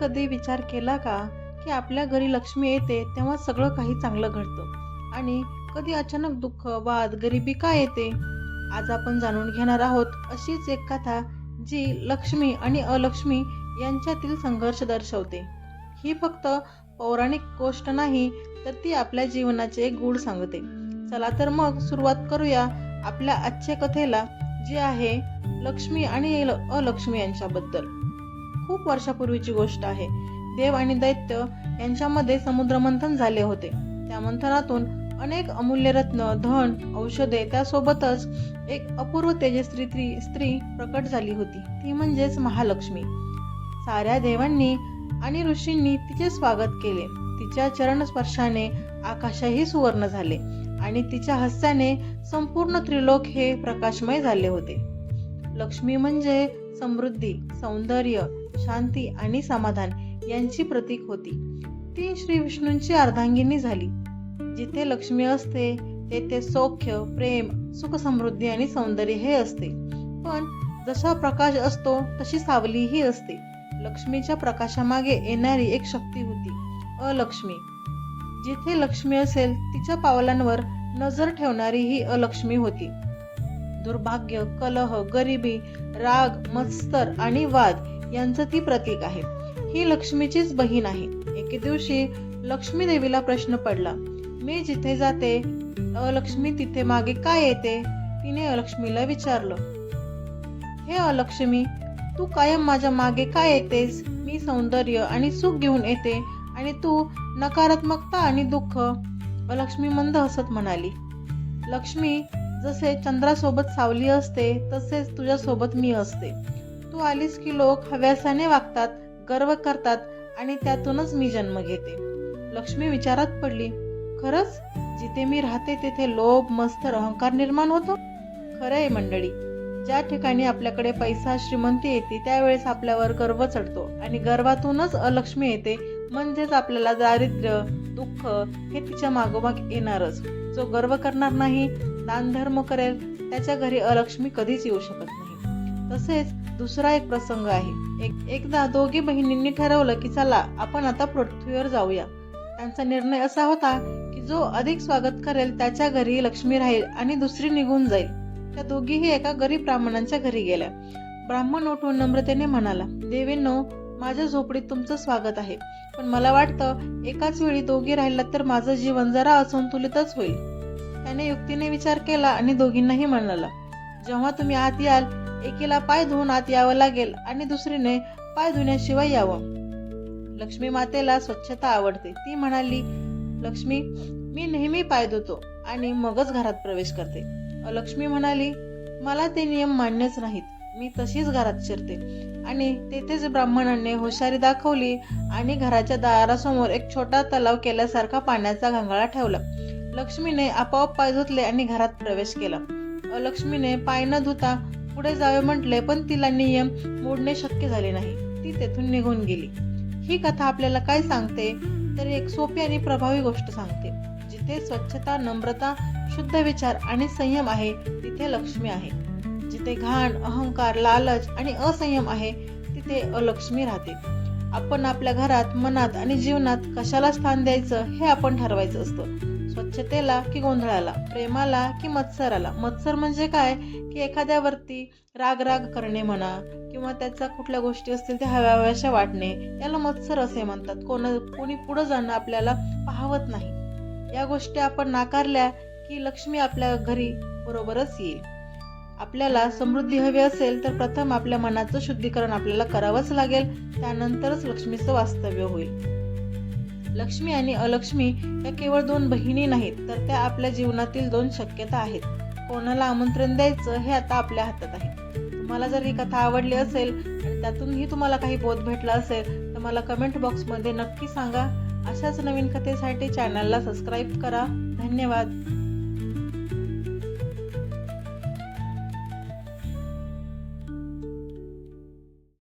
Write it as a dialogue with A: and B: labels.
A: कधी विचार केला का की आपल्या घरी लक्ष्मी येते तेव्हा सगळं काही चांगलं घडतं. आणि कधी अचानक दुःख वाद गरिबी का येते? आज आपण जाणून घेणार आहोत अशीच एक कथा जी लक्ष्मी आणि अलक्ष्मी यांच्यातील संघर्ष दर्शवते. ही फक्त पौराणिक गोष्ट नाही तर ती आपल्या जीवनाचे एक गूढ सांगते. चला तर मग सुरुवात करूया आपल्या आजच्या कथेला जी आहे लक्ष्मी आणि अलक्ष्मी यांच्याबद्दल. खूप वर्षापूर्वीची गोष्ट आहे. देव आणि दैत्य यांच्यामध्ये समुद्रमंथन झाले होते. त्या मंथनातून अनेक अमूल्य रत्न धन औषधे त्यासोबतच एक अपूर्व तेजस्वी स्त्री स्त्री प्रकट झाली होती. ती म्हणजेच महालक्ष्मी. साऱ्या देवांनी आणि ऋषींनी तिचे स्वागत केले. तिच्या चरणस्पर्शाने आकाशही सुवर्ण झाले आणि तिच्या हास्याने संपूर्ण त्रिलोक हे प्रकाशमय झाले होते. लक्ष्मी म्हणजे समृद्धी सौंदर्य शांती आणि समाधान यांची प्रतीक होती. ती श्री विष्णूंची अर्धांगिनी झाली. जिथे लक्ष्मी असते तेथे सौख्य प्रेम सुख समृद्धी आणि सौंदर्य हे असते. पण जसा प्रकाश असतो तशी सावलीही असते. लक्ष्मीच्या प्रकाशामागे येणारी एक शक्ती होती अलक्ष्मी. जिथे लक्ष्मी असेल तिच्या पावलांवर नजर ठेवणारी ही अलक्ष्मी होती. दुर्भाग्य कलह गरिबी राग मत्स्तर आणि वाद यांचं ती प्रतीक आहे. ही लक्ष्मीचीच बहीण आहे. एके दिवशी लक्ष्मी देवीला प्रश्न पडला मी जिथे जाते अलक्ष्मी तिथे मागे काय येते? तिने अलक्ष्मीला विचारलं हे अलक्ष्मी तू कायम माझ्या मागे काय येतेस? मी सौंदर्य आणि सुख घेऊन येते आणि तू नकारात्मकता आणि दुःख. अलक्ष्मी मंद हसत म्हणाली लक्ष्मी जसे चंद्रासोबत सावली असते तसेच तुझ्यासोबत मी असते. तू आलीस की लोक हव्यासाने वागतात गर्व करतात आणि त्यातूनच मी जन्म घेते. लक्ष्मी विचारात पडली खरंच? जिथे मी राहते तिथे लोभ मस्त अहंकार निर्माण होतो? खरंय मंडळी. ज्या ठिकाणी आपल्याकडे पैसा श्रीमंती येते त्यावेळेस आपल्यावर गर्व चढतो आणि गर्वातूनच अलक्ष्मी येते. म्हणजेच आपल्याला दारिद्र्य दुःख हे तिच्या मागोमाग येणारच. जो गर्व करणार नाही दान धर्म करेल त्याच्या घरी अलक्ष्मी कधीच येऊ शकत नाही. तसेच दुसरा एक प्रसंग आहे. एक एकदा दोघी बहिणींनी ठरवलं की चला आपण आता पृथ्वीवर जाऊया. त्यांचा निर्णय असा होता की जो अधिक स्वागत करेल त्याच्या घरी लक्ष्मी राहील आणि दुसरी निघून जाईल. त्या दोघीही एका गरीब ब्राह्मणांच्या घरी गेल्या. ब्राह्मण उठून नम्रतेने म्हणाला देवींनो माझ्या झोपडीत तुमचं स्वागत आहे. पण मला वाटतं एकाच वेळी दोघी राहिलात तर माझं जीवन जरा असंतुलितच होईल. त्याने युक्तीने विचार केला आणि दोघींनाही म्हणाला जेव्हा तुम्ही आत याल एकीला पाय धुवून आत यावं लागेल आणि दुसरीने पाय धुण्याशिवाय यावं. लक्ष्मी मातेला स्वच्छता आवडते. ती म्हणाली लक्ष्मी मी नेहमी पाय धुतो आणि मगच घरात प्रवेश करते. लक्ष्मी म्हणाली मला ते नियम मान्यच नाहीत. मी तशीच घरात शिरते. आणि तेथेच ब्राह्मणाने हुशारी दाखवली आणि घराच्या दारासमोर एक छोटा तलाव केल्यासारखा पाण्याचा घंगाळा ठेवला. लक्ष्मीने आपोआप पाय धुतले आणि घरात प्रवेश केला. लक्ष्मीने पाय न धुता पुढे जावे म्हटले पण तिला नियम मोडणे शक्य झाले नाही. ती तेथून निघून गेली. ही कथा आपल्याला काय सांगते? तर एक सोपी आणि प्रभावी गोष्ट सांगते. जिथे स्वच्छता नम्रता शुद्ध विचार आणि संयम आहे तिथे लक्ष्मी आहे. जिथे घाण अहंकार लालच आणि असंयम आहे तिथे अलक्ष्मी राहते. आपण आपल्या घरात मनात आणि जीवनात कशाला स्थान द्यायचं हे आपण ठरवायचं असतं. स्वच्छतेला की गोंधळाला? प्रेमाला की मत्सराला? मत्सर म्हणजे काय? की एखाद्यावरती राग राग करणे म्हणा किंवा त्याचा कुठल्या गोष्टी असतील त्या हव्या हव्याशा वाटणे याला मत्सर असे म्हणतात. कोण कोणी पुढे जाणं आपल्याला पाहवत नाही. या गोष्टी आपण नाकारल्या की लक्ष्मी आपल्या घरी बरोबरच येईल. आपल्याला समृद्धी हवी असेल तर प्रथम आपल्या मनाचं शुद्धीकरण आपल्याला करावंच लागेल. त्यानंतरच लक्ष्मीचं वास्तव्य होईल. लक्ष्मी आणि अलक्ष्मी या केवळ दोन बहिणी नाहीत तर त्या आपल्या जीवनातील दोन शक्यता आहेत. कोणाला आमंत्रण द्यायचं हे आता आपल्या हातात आहे. तुम्हाला जर ही कथा आवडली असेल आणि त्यातूनही तुम्हाला काही बोध भेटला असेल तर मला कमेंट बॉक्समध्ये नक्की सांगा. अशाच नवीन कथेसाठी चॅनलला सबस्क्राईब करा. धन्यवाद.